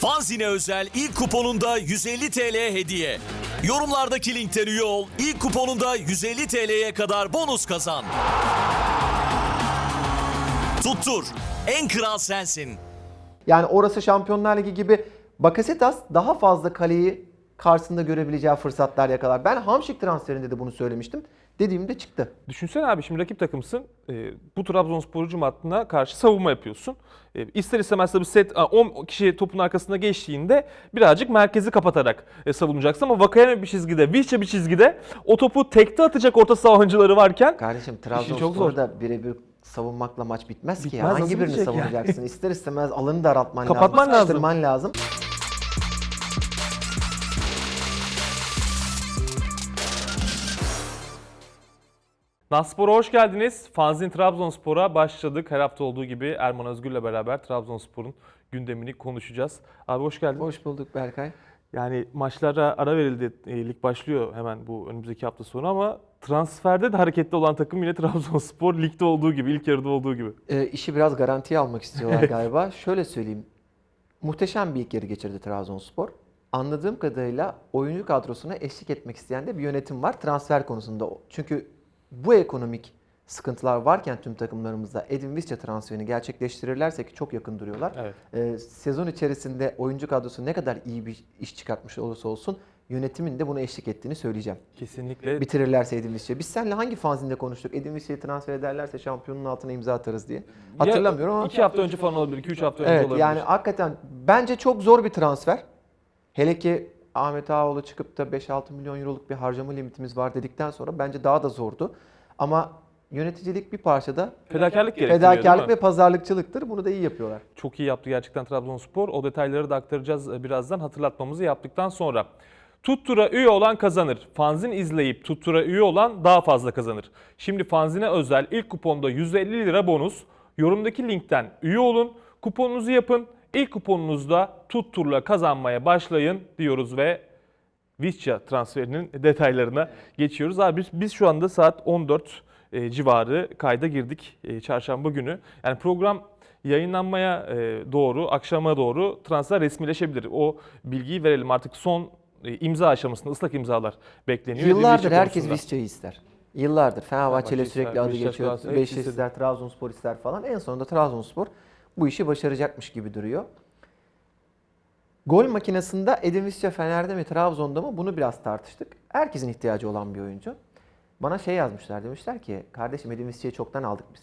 Fanzine özel ilk kuponunda 150 TL hediye. Yorumlardaki linkten üye ol, ilk kuponunda 150 TL'ye kadar bonus kazan. Tuttur, en kral sensin. Yani orası Şampiyonlar Ligi gibi Bakasetas daha fazla kaleyi karşısında görebileceği fırsatlar yakalar. Ben Hamşik transferinde de bunu söylemiştim. Dediğimde çıktı. Düşünsene abi şimdi rakip takımsın. E, bu Trabzonspor hücum hattına karşı savunma yapıyorsun. E, ister istemez tabii set a, 10 kişi topun arkasında geçtiğinde birazcık merkezi kapatarak e, savunacaksın ama Vakayeme bir çizgide, Vişça bir çizgide o topu tekte atacak orta saha oyuncuları varken Kardeşim. Trabzonspor'da birebir savunmakla maç bitmez, ki ya. Bitmez, Hangi birini bitecek yani? savunacaksın? İster istemez alanı daraltman Kapatman lazım, lazım. lazım. Naspor'a hoş geldiniz. Fanzin Trabzonspor'a başladık. Her hafta olduğu gibi Erman Özgür'le beraber Trabzonspor'un gündemini konuşacağız. Abi hoş geldin. Hoş bulduk Berkay. Yani maçlara ara verildi. E, lig başlıyor hemen bu önümüzdeki hafta sonu ama transferde de hareketli olan takım yine Trabzonspor. Ligde olduğu gibi, ilk yarıda olduğu gibi. Ee, işi biraz garantiye almak istiyorlar galiba. Şöyle söyleyeyim. Muhteşem bir ilk yarı geçirdi Trabzonspor. Anladığım kadarıyla oyuncu kadrosuna eşlik etmek isteyen de bir yönetim var transfer konusunda. Çünkü bu ekonomik sıkıntılar varken tüm takımlarımızda Edin Visca transferini gerçekleştirirlerse ki çok yakın duruyorlar. Evet. Ee, sezon içerisinde oyuncu kadrosu ne kadar iyi bir iş çıkartmış olursa olsun yönetimin de buna eşlik ettiğini söyleyeceğim. Kesinlikle. Bitirirlerse Edin Visca. Biz seninle hangi fanzinde konuştuk? Edin Visca'yı transfer ederlerse şampiyonun altına imza atarız diye. Hatırlamıyorum ama. iki hafta önce falan olabilir, iki üç hafta önce Evet olabilir. yani hakikaten bence çok zor bir transfer. Hele ki Ahmet Ağaoğlu çıkıp da 5-6 milyon euroluk bir harcama limitimiz var dedikten sonra bence daha da zordu. Ama yöneticilik bir parçada Fedakarlık fedakarlık ve pazarlıkçılıktır. Bunu da iyi yapıyorlar. Çok iyi yaptı gerçekten Trabzonspor. O detayları da aktaracağız e, birazdan hatırlatmamızı yaptıktan sonra. Tuttura üye olan kazanır. Fanzin izleyip Tuttura üye olan daha fazla kazanır. Şimdi Fanzin'e özel ilk kuponda 150 lira bonus. Yorumdaki linkten üye olun. Kuponunuzu yapın. İlk kuponunuzda Tuttur'la kazanmaya başlayın diyoruz ve Visca transferinin detaylarına geçiyoruz. Abi biz, biz şu anda saat 14 e, civarı kayda girdik e, çarşamba günü. Yani program yayınlanmaya e, doğru, akşama doğru transfer resmileşebilir. O bilgiyi verelim artık son e, imza aşamasında ıslak imzalar bekleniyor. Yıllardır herkes. Visca'yı ister. Yıllardır Fenerbahçe ile Fenerbahçe sürekli adı geçiyor. Galatasaray, Beşiktaş hepsi ister, Trabzonspor ister falan. En sonunda Trabzonspor bu işi başaracakmış gibi duruyor. Gol makinesinde Edin Visca Fener'de mi Trabzon'da mı bunu biraz tartıştık. Herkesin ihtiyacı olan bir oyuncu. Bana şey yazmışlar demişler ki kardeşim Edin Visca'yı çoktan aldık biz.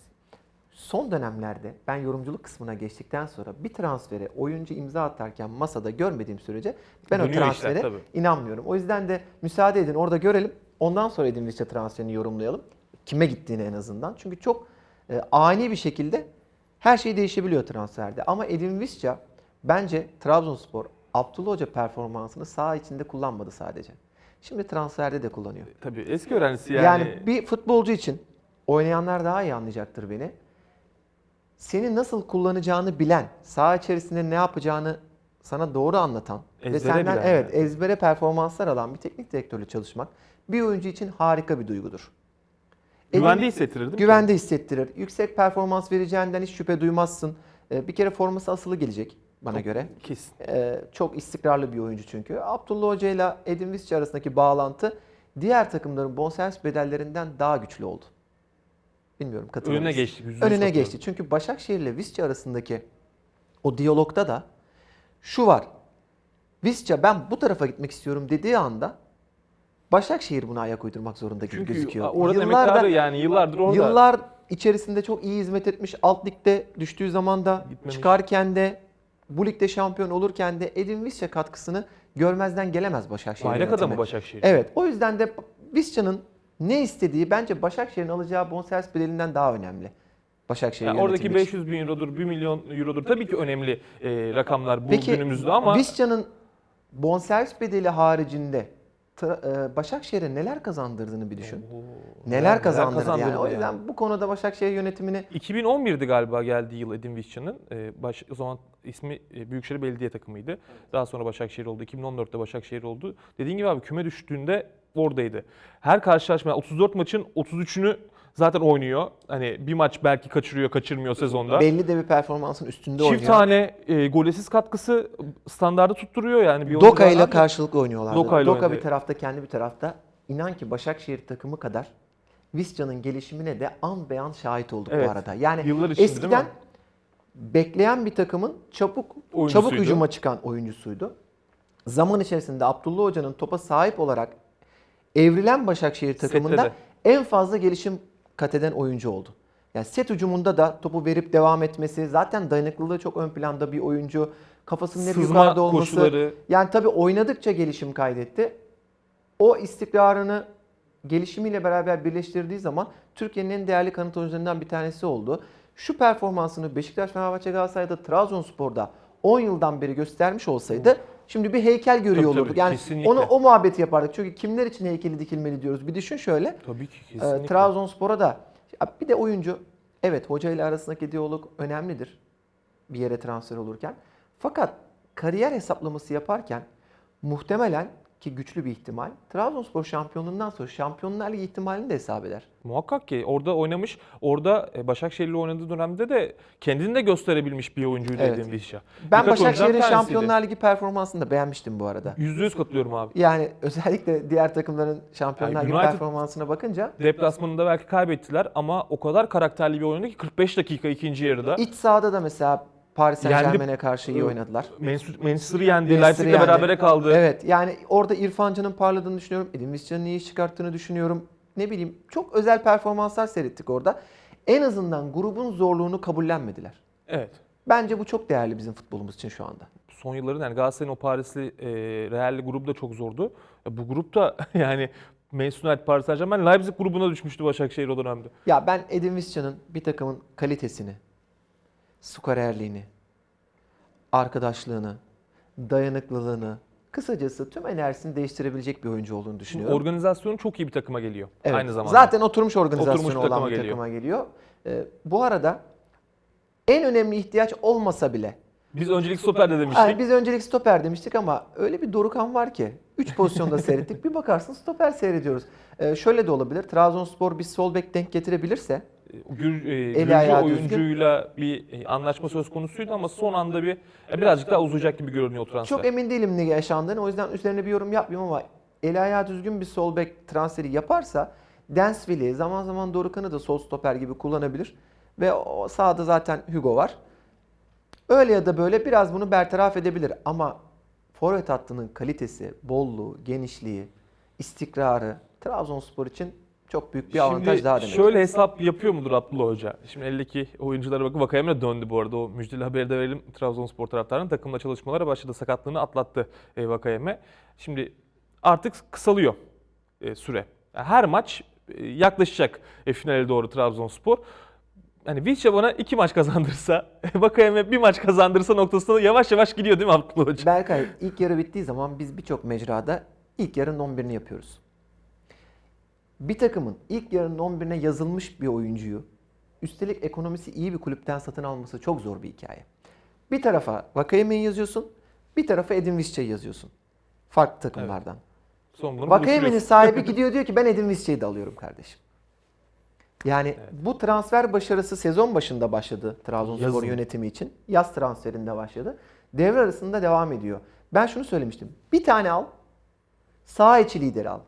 Son dönemlerde ben yorumculuk kısmına geçtikten sonra bir transfere oyuncu imza atarken masada görmediğim sürece ben o Dönüyor işler, transfere tabii. inanmıyorum. O yüzden de müsaade edin orada görelim. Ondan sonra Edin Visca transferini yorumlayalım. Kime gittiğini en azından. Çünkü çok e, ani bir şekilde her şey değişebiliyor transferde. Ama Edin Visca bence Trabzonspor Abdullah Hoca performansını saha içinde kullanmadı sadece. Şimdi transferde de kullanıyor. Tabii eski öğrencisi Yani, yani. bir futbolcu için oynayanlar daha iyi anlayacaktır beni. Seni nasıl kullanacağını bilen, saha içerisinde ne yapacağını sana doğru anlatan ve Ezbere senden bilen evet yani. ezbere performanslar alan bir teknik direktörle çalışmak bir oyuncu için harika bir duygudur. Güvende hissettirir değil mi? Güvende hissettirir. Yüksek performans vereceğinden hiç şüphe duymazsın. Ee, Bir kere forması asılı gelecek bana göre. Kesin. Ee, çok istikrarlı bir oyuncu çünkü. Abdullah Hoca ile Edin Visca arasındaki bağlantı diğer takımların bonservis bedellerinden daha güçlü oldu. Bilmiyorum katılır Önüne yüz Önüne geçti. Çünkü Başakşehir ile Visca arasındaki o diyalogda da şu var. Visca ben bu tarafa gitmek istiyorum dediği anda Başakşehir buna ayak uydurmak zorunda gibi Çünkü gözüküyor. orada emektarı yani yıllardır orada. Yıllar içerisinde çok iyi hizmet etmiş. Alt ligde düştüğü zaman da Gitmemiş. çıkarken de bu ligde şampiyon olurken de Edin Visca katkısını görmezden gelemez Başakşehir Bayrak yönetimi. adamı Başakşehir. Evet o yüzden de Visca'nın ne istediği bence Başakşehir'in alacağı bonservis bedelinden daha önemli. Başakşehir Yani oradaki yönetimi için. 500 bin eurodur, 1 milyon eurodur. Tabii ki önemli e, rakamlar bu Peki günümüzde ama Visca'nın bonservis bedeli haricinde e, Başakşehir'e neler kazandırdığını bir düşün. Oo, Neler kazandırdı, kazandırdı yani. O yani. yüzden bu konuda Başakşehir yönetimini 2011'di galiba geldiği yıl Edin Visca'nın. E, baş, o zaman ismi e, Büyükşehir Belediye takımıydı. Daha sonra Başakşehir oldu. 2014'te Başakşehir oldu. Dediğin gibi abi küme düştüğünde oradaydı. Her karşılaşma 34 maçın 33'ünü Zaten oynuyor. Hani bir maç belki kaçırıyor, kaçırmıyor sezonda. Belli de bir performansın üstünde Çift oynuyor. tane e, golesiz katkısı standardı tutturuyor yani. Bir Doka ile karşılıklı oynuyorlardı. Doka Doka oynadı. bir tarafta, kendi bir tarafta. İnan ki Başakşehir takımı kadar Visca'nın gelişimine de an beyan şahit olduk Evet. bu arada. Yani Yıllar içinde eskiden bekleyen bir takımın çabuk çabuk hücuma çıkan oyuncusuydu. Zaman içerisinde Abdullah Hoca'nın topa sahip olarak evrilen Başakşehir takımında de. en fazla gelişim kat eden oyuncu oldu. Yani set hücumunda da topu verip devam etmesi, zaten dayanıklılığı çok ön planda bir oyuncu. Kafasının hep Sızma yukarıda olması. koşuları. Yani tabii oynadıkça gelişim kaydetti. O istikrarını gelişimiyle beraber birleştirdiği zaman Türkiye'nin en değerli kanat oyuncularından bir tanesi oldu. Şu performansını Beşiktaş, Fenerbahçe, Galatasaray'da, Trabzonspor'da 10 yıldan beri göstermiş olsaydı şimdi bir heykel görüyor Tabii, tabii, olurduk. Yani kesinlikle. onu o muhabbeti yapardık. Çünkü kimler için heykeli dikilmeli diyoruz. Bir düşün şöyle. Tabii ki Ee, kesinlikle. Trabzonspor'a da bir de oyuncu evet hoca ile arasındaki diyalog önemlidir bir yere transfer olurken. Fakat kariyer hesaplaması yaparken muhtemelen ki güçlü bir ihtimal Trabzonspor şampiyonluğundan sonra Şampiyonlar Ligi ihtimalini de hesap eder. Muhakkak ki orada oynamış. Orada e, Başakşehir'le oynadığı dönemde de kendini de gösterebilmiş bir oyuncuydu Evet. Edin Visca. Ben Birkaç Başakşehir'in. Şampiyonlar Ligi performansını da beğenmiştim bu arada. Yüzde yüz katılıyorum abi. Yani özellikle diğer takımların Şampiyonlar Yani Ligi performansına bakınca Deplasmanında belki kaybettiler ama o kadar karakterli bir oyundu ki 45 dakika ikinci yarıda. iç sahada da mesela Paris Saint. Germain'e karşı iyi oynadılar. Manchester- Manchester'ı yendi, Manchester'ı Leipzig'le yendi. berabere kaldı. Evet yani orada İrfan Can'ın parladığını düşünüyorum. Edin Visca'nın iyi iş çıkarttığını düşünüyorum. Ne bileyim çok özel performanslar seyrettik orada. En azından grubun zorluğunu kabullenmediler. Evet. Bence bu çok değerli bizim futbolumuz için şu anda. Son yılların yani Galatasaray'ın o Parisli e, Real'li grubu da çok zordu. E, bu grupta yani Manchester United, Paris Saint Germain, Leipzig grubuna düşmüştü Başakşehir o dönemde. Ya ben Edin Visca'nın bir takımın kalitesini, skorerliğini, arkadaşlığını, dayanıklılığını, kısacası tüm enerjisini değiştirebilecek bir oyuncu olduğunu düşünüyorum. Organizasyonu çok iyi bir takıma geliyor Evet, aynı zamanda. Zaten oturmuş organizasyonu Oturmuş olan takıma bir geliyor. takıma geliyor. Ee, bu arada en önemli ihtiyaç olmasa bile. Biz öncelik stoperde demiştik. Yani biz öncelik stoper demiştik ama öyle bir Dorukan var ki 3 pozisyonda seyrettik. Bir bakarsın stoper seyrediyoruz. Ee, şöyle de olabilir. Trabzonspor bir sol bek denk getirebilirse Gür, e, Eli Gürcü oyuncuyla bir e, anlaşma söz konusuydu ama son anda bir e, birazcık daha uzayacak gibi görünüyor transfer. çok emin değilim ne yaşandığını. O yüzden üzerine bir yorum yapmayayım ama eli ayağı düzgün bir sol bek transferi yaparsa Densville'i zaman zaman Dorukan'ı da sol stoper gibi kullanabilir. Ve o sağda zaten Hugo var. Öyle ya da böyle biraz bunu bertaraf edebilir ama forvet hattının kalitesi, bolluğu, genişliği, istikrarı Trabzonspor için çok büyük bir avantaj Şimdi daha demek. şöyle hesap yapıyor mudur Abdullah Hoca? Şimdi eldeki oyunculara bakın. Vakayeme döndü bu arada. O müjdeli haberi de verelim. Trabzonspor taraftarının takımla çalışmalara başladı. Sakatlığını atlattı e, Vakayeme. Şimdi artık kısalıyor e, süre. Her maç e, yaklaşacak finale doğru Trabzonspor. Hani Visca bana iki maç kazandırsa, Vakayeme bir maç kazandırsa noktasında yavaş yavaş gidiyor değil mi Abdullah Hoca? Berkay ilk yarı bittiği zaman biz birçok mecrada ilk yarının 11'ini yapıyoruz. Bir takımın ilk yarının 11'ine yazılmış bir oyuncuyu üstelik ekonomisi iyi bir kulüpten satın alması çok zor bir hikaye. Bir tarafa Vakayeme'yi yazıyorsun, bir tarafa Edin Visca'yı yazıyorsun. Farklı takımlardan. Bunu Vakayeme'nin sahibi gidiyor diyor ki ben Edin Visca'yı da alıyorum kardeşim. Yani bu transfer başarısı sezon başında başladı Trabzonspor Yazın. yönetimi için. Yaz transferinde başladı. Devre arasında devam ediyor. Ben şunu söylemiştim. Bir tane al, sağ içi lideri al.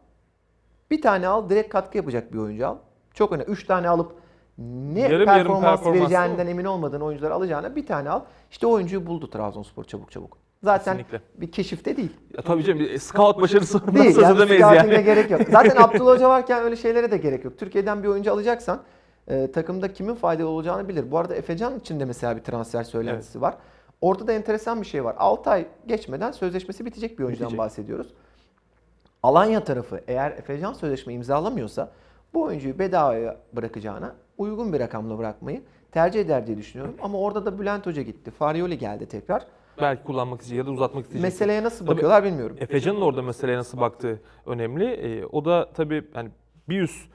Bir tane al, direkt katkı yapacak bir oyuncu al. Çok önemli. Üç tane alıp ne Yarım yarım performans performans vereceğinden emin olmadığın oyuncuları alacağına bir tane al. İşte oyuncuyu buldu Trabzonspor çabuk çabuk. Zaten Kesinlikle. bir keşifte değil. Ya tabii canım bir scout başarısı Değil söz yani edemeyiz yani. gerek yok. Zaten Abdullah Hoca varken öyle şeylere de gerek yok. Türkiye'den bir oyuncu alacaksan e, takımda kimin faydalı olacağını bilir. Bu arada Efecan için de mesela bir transfer söylentisi var. Ortada enteresan bir şey var. 6 ay geçmeden sözleşmesi bitecek bir oyuncudan Bitecek. bahsediyoruz. Alanya tarafı eğer Efecan sözleşme imzalamıyorsa bu oyuncuyu bedavaya bırakacağına uygun bir rakamla bırakmayı tercih eder diye düşünüyorum. Ama orada da Bülent Hoca gitti. Farioli geldi tekrar. Belki kullanmak isteyecek ya da uzatmak isteyecek. Meseleye nasıl Tabii. bakıyorlar bilmiyorum. Efecan'ın orada meseleye nasıl baktığı önemli. E, o da tabii yani bir üst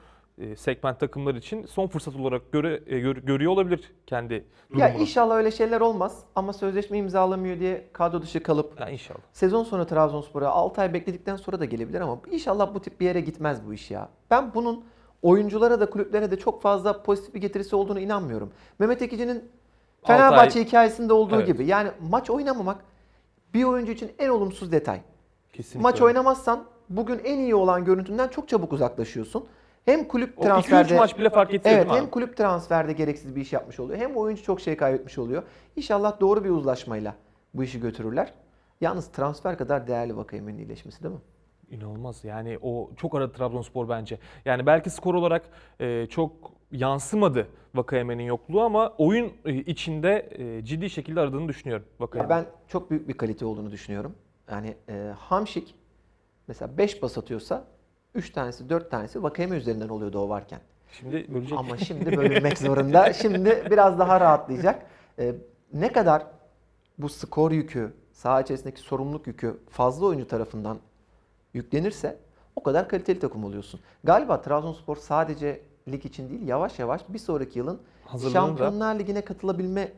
segment takımlar için son fırsat olarak göre, e, gör- görüyor olabilir kendi durumunu. Ya inşallah öyle şeyler olmaz ama sözleşme imzalamıyor diye kadro dışı kalıp Ya inşallah. sezon sonu Trabzonspor'a 6 ay bekledikten sonra da gelebilir ama inşallah bu tip bir yere gitmez bu iş ya. Ben bunun oyunculara da kulüplere de çok fazla pozitif bir getirisi olduğunu inanmıyorum. Mehmet Ekici'nin Fenerbahçe ay- hikayesinde olduğu Evet. gibi. Yani maç oynamamak bir oyuncu için en olumsuz detay. Kesinlikle. Maç oynamazsan bugün en iyi olan görüntünden çok çabuk uzaklaşıyorsun. Hem kulüp O 2-3 transferde maç bile fark. Evet hem abi? kulüp transferde gereksiz bir iş yapmış oluyor. Hem oyuncu çok şey kaybetmiş oluyor. İnşallah doğru bir uzlaşmayla bu işi götürürler. Yalnız transfer kadar değerli Vakayeme'nin iyileşmesi değil mi? İnanılmaz. Yani o çok aradı Trabzonspor bence. Yani belki skor olarak e, çok yansımadı Vakayeme'nin yokluğu ama oyun e, içinde e, ciddi şekilde aradığını düşünüyorum Vakayeme. Ben çok büyük bir kalite olduğunu düşünüyorum. Yani e, Hamşik mesela 5 pas atıyorsa 3 tanesi 4 tanesi Vakayeme üzerinden oluyordu o varken. Şimdi bölecek. Ama şimdi bölünmek zorunda. Şimdi biraz daha rahatlayacak. Ee, ne kadar bu skor yükü, saha içerisindeki sorumluluk yükü fazla oyuncu tarafından yüklenirse o kadar kaliteli takım oluyorsun. Galiba Trabzonspor sadece lig için değil yavaş yavaş bir sonraki yılın Hazırlığını da- Şampiyonlar Ligi'ne katılabilme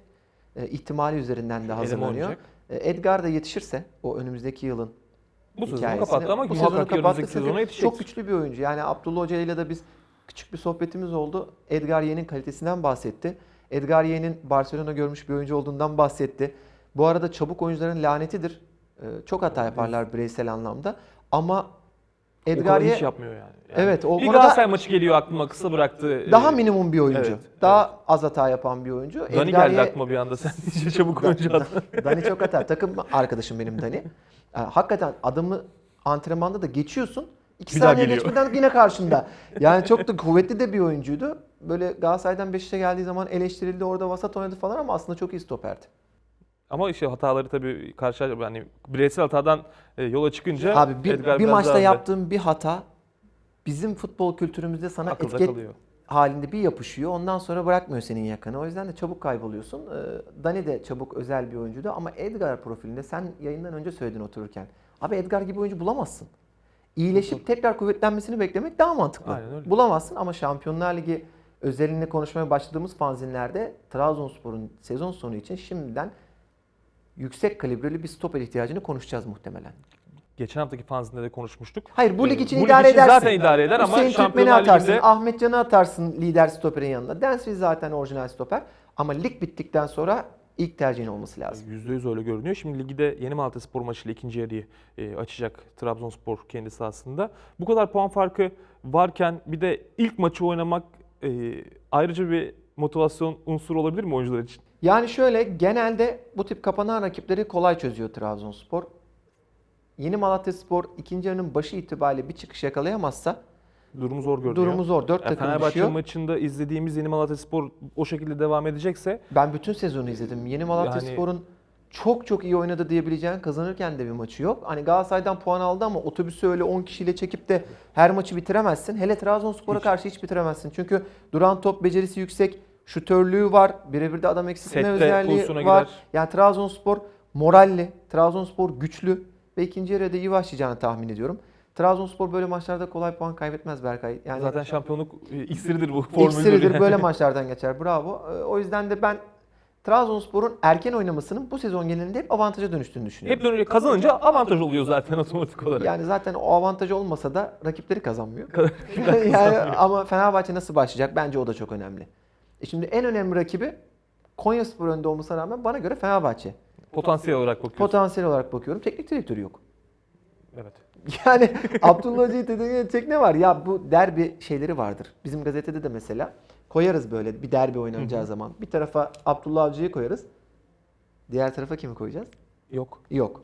e, ihtimali üzerinden de hazırlanıyor. E, Edgar da yetişirse o önümüzdeki yılın Bu sezonu kapattı ama bu sezonu kapattı sezona yetişecek. Çok güçlü bir oyuncu. Yani Abdullah Hoca ile de biz küçük bir sohbetimiz oldu. Edgar Ye'nin kalitesinden bahsetti. Edgar Ye'nin Barcelona görmüş bir oyuncu olduğundan bahsetti. Bu arada çabuk oyuncuların lanetidir. Ee, Çok hata yaparlar bireysel anlamda. Ama O Edgar kadar Ye hiç yapmıyor yani. Yani Evet, o bir Galatasaray maçı geliyor aklıma kısa bıraktı. daha minimum bir oyuncu. evet, daha az hata yapan bir oyuncu. Dani Edgar geldi aklıma bir anda sen iyice çabuk oyuncu Da- attın. Dani çok atar. Takım arkadaşım benim Dani. Ee, Hakikaten adamı antrenmanda da geçiyorsun. İki Bir saniye geçmeden yine karşında. Yani çok da kuvvetli de bir oyuncuydu. Böyle Galatasaray'dan Beşiktaş'a geldiği zaman eleştirildi. Orada vasat oynadı falan ama aslında çok iyi stoperdi. Ama işte hataları tabii karşı yani bireysel hatadan e, yola çıkınca Abi bir, Edgar bir maçta yaptığın bir hata bizim futbol kültürümüzde sana akılda etki kalıyor. halinde bir yapışıyor. Ondan sonra bırakmıyor senin yakanı. O yüzden de çabuk kayboluyorsun. Ee, Dani de çabuk özel bir oyuncuydu ama Edgar profilinde sen yayından önce söyledin otururken. Abi Edgar gibi oyuncu bulamazsın. İyileşip tekrar kuvvetlenmesini beklemek daha mantıklı. Aynen öyle. Bulamazsın ama Şampiyonlar Ligi özelinde konuşmaya başladığımız fanzinlerde Trabzonspor'un sezon sonu için şimdiden yüksek kalibreli bir stoper ihtiyacını konuşacağız muhtemelen. Geçen haftaki fanzinde de konuşmuştuk. Hayır bu lig Ee, için bu lig idare için edersin. zaten idare eder ama Hüseyin Türkmen'i Şampiyonlar atarsın, Ligi'nde Ahmet Can'ı atarsın lider stoperin yanına. Densville zaten orijinal stoper. Ama lig bittikten sonra ilk tercihin olması lazım. %100 öyle görünüyor. Şimdi ligde Yeni Malatya Spor maçıyla ikinci yarıyı e, açacak Trabzonspor kendi sahasında. Bu kadar puan farkı varken bir de ilk maçı oynamak e, ayrıca bir motivasyon unsuru olabilir mi oyuncular için? Yani şöyle genelde bu tip kapanan rakipleri kolay çözüyor Trabzonspor. Yeni Malatya Spor ikinci yarının başı itibariyle bir çıkış yakalayamazsa Durumu zor görünüyor. durumu zor. Dört Yani takım Fenerbahçe düşüyor. maçında izlediğimiz Yeni Malatya Spor o şekilde devam edecekse Ben bütün sezonu izledim. Yeni Malatya Yani- Spor'un çok çok iyi oynadı diyebileceğin kazanırken de bir maçı yok. Hani Galatasaray'dan puan aldı ama otobüsü öyle 10 kişiyle çekip de her maçı bitiremezsin. Hele Trabzonspor'a Hiç. karşı hiç bitiremezsin. Çünkü duran top becerisi yüksek, şutörlüğü var, birebir de adam eksiltme Sette özelliği var. girer. Yani Trabzonspor moralli, Trabzonspor güçlü ve ikinci yarıda da iyi başlayacağını tahmin ediyorum. Trabzonspor böyle maçlarda kolay puan kaybetmez Berkay. Yani zaten şampiyonluk e, iksiridir bu formülü. İksiridir böyle maçlardan geçer. Bravo. Ee, O yüzden de ben Trabzonspor'un erken oynamasının bu sezon genelinde hep avantaja dönüştüğünü düşünüyorum. Hep dönünce kazanınca avantaj oluyor zaten otomatik olarak. Yani zaten o avantaj olmasa da rakipleri kazanmıyor. yani ama Fenerbahçe nasıl başlayacak? Bence o da çok önemli. E şimdi en önemli rakibi Konyaspor önde olmasına rağmen bana göre Fenerbahçe. Potansiyel olarak bakıyorsun. Potansiyel olarak bakıyorum. Teknik direktörü yok. evet. Yani Abdullah Hoca'yı tedirgin edecek ne var? Ya bu derbi şeyleri vardır. Bizim gazetede de mesela koyarız böyle bir derbi oynanacağı zaman. Bir tarafa Abdullah Avcı'yı koyarız. Diğer tarafa kimi koyacağız? Yok. Yok.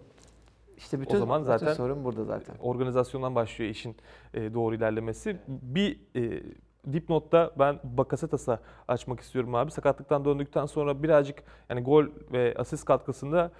İşte bütün, zaman bütün zaten- sorun burada zaten. Organizasyondan başlıyor işin e, doğru ilerlemesi. Bir e, dipnotta ben Bakasetas'a açmak istiyorum abi. Sakatlıktan döndükten sonra birazcık yani gol ve asist katkısında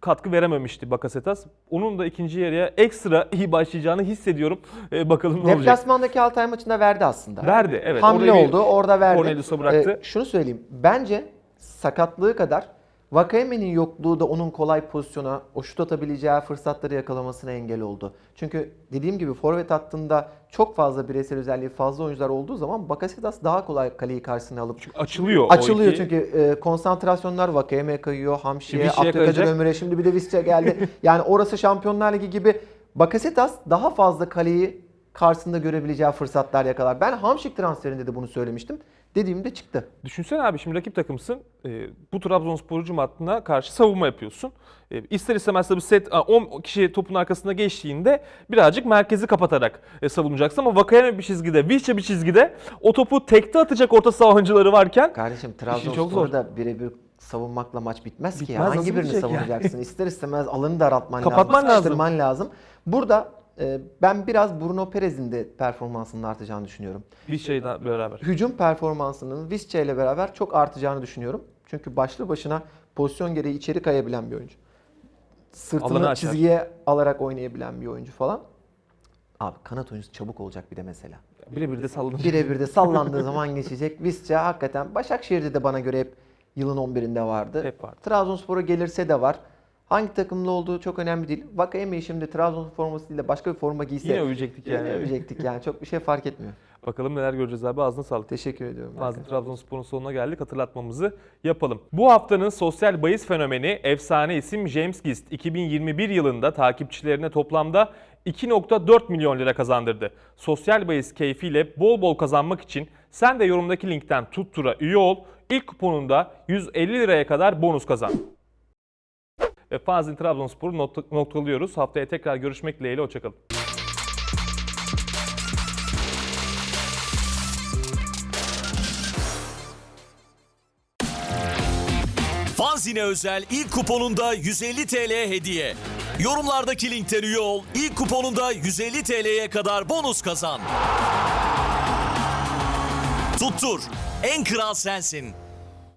katkı verememişti Bakasetas. Onun da ikinci yarıya ekstra iyi başlayacağını hissediyorum. E, bakalım ne olacak. Deplasmandaki Altay maçında verdi aslında. Verdi evet. Hamle bir- oldu. Orada verdi. Cornelius'a bıraktı. Ee, şunu söyleyeyim. Bence sakatlığı kadar Vakayeme'nin yokluğu da onun kolay pozisyona, o şut atabileceği fırsatları yakalamasına engel oldu. Çünkü dediğim gibi forvet hattında çok fazla bireysel özelliği fazla oyuncular olduğu zaman Bakasetas daha kolay kaleyi karşısına alıp Açılıyor. o açılıyor iki. çünkü e, konsantrasyonlar Vakayeme'ye kayıyor, Hamşi'ye, Abdülkadir. Ömür'e şimdi bir de Visca geldi. yani orası Şampiyonlar Ligi gibi Bakasetas daha fazla kaleyi karşısında görebileceği fırsatlar yakalar. Ben Hamşik transferinde de bunu söylemiştim. Dediğimde çıktı. Düşünsene abi şimdi rakip takımsın. E, bu Trabzonspor hücum hattına karşı savunma yapıyorsun. E, ister istemez tabii set a, 10 kişi topun arkasında geçtiğinde birazcık merkezi kapatarak e, savunacaksın ama Vakayeme bir çizgide, Vişça bir çizgide o topu tekte atacak orta saha oyuncuları varken Kardeşim. Trabzonspor'da birebir savunmakla maç bitmez, ki. ya. Bitmez, Hangi birini bitecek yani? savunacaksın? İster istemez alanı daraltman Kapatman lazım, lazım. lazım. Burada ben biraz Bruno Perez'in de performansının artacağını düşünüyorum. Vişça'yla beraber. Hücum performansının Visca ile beraber çok artacağını düşünüyorum. Çünkü başlı başına pozisyon gereği içeri kayabilen bir oyuncu. Sırtını çizgiye alarak oynayabilen bir oyuncu falan. Abi kanat oyuncusu çabuk olacak bir de mesela. Birebir de sallanacak. Birebir de sallandığı zaman geçecek. Visca hakikaten Başakşehir'de de bana göre hep yılın 11'inde vardı. Hep vardı. Trabzonspor'a gelirse de var. Hangi takımda olduğu çok önemli değil. Vakayeme'yi şimdi Trabzonspor forması değil de başka bir forma giyse Yine övecektik yani. yine övecektik yani. Çok bir şey fark etmiyor. Bakalım neler göreceğiz abi ağzına sağlık. Teşekkür ediyorum. Fazla Trabzonspor'un sonuna geldik. Hatırlatmamızı yapalım. Bu haftanın sosyal bahis fenomeni efsane isim James Gist 2021 yılında takipçilerine toplamda 2.4 milyon lira kazandırdı. Sosyal bahis keyfiyle bol bol kazanmak için sen de yorumdaki linkten tuttura üye ol. İlk kuponunda 150 liraya kadar bonus kazan. Ve Fazil Trabzonspor'u not- noktalıyoruz. Haftaya tekrar görüşmek dileğiyle. Hoşçakalın. Fanzine özel ilk kuponunda 150 TL hediye. Yorumlardaki linkten üye ol. İlk kuponunda 150 TL'ye kadar bonus kazan. Tuttur. En kral sensin.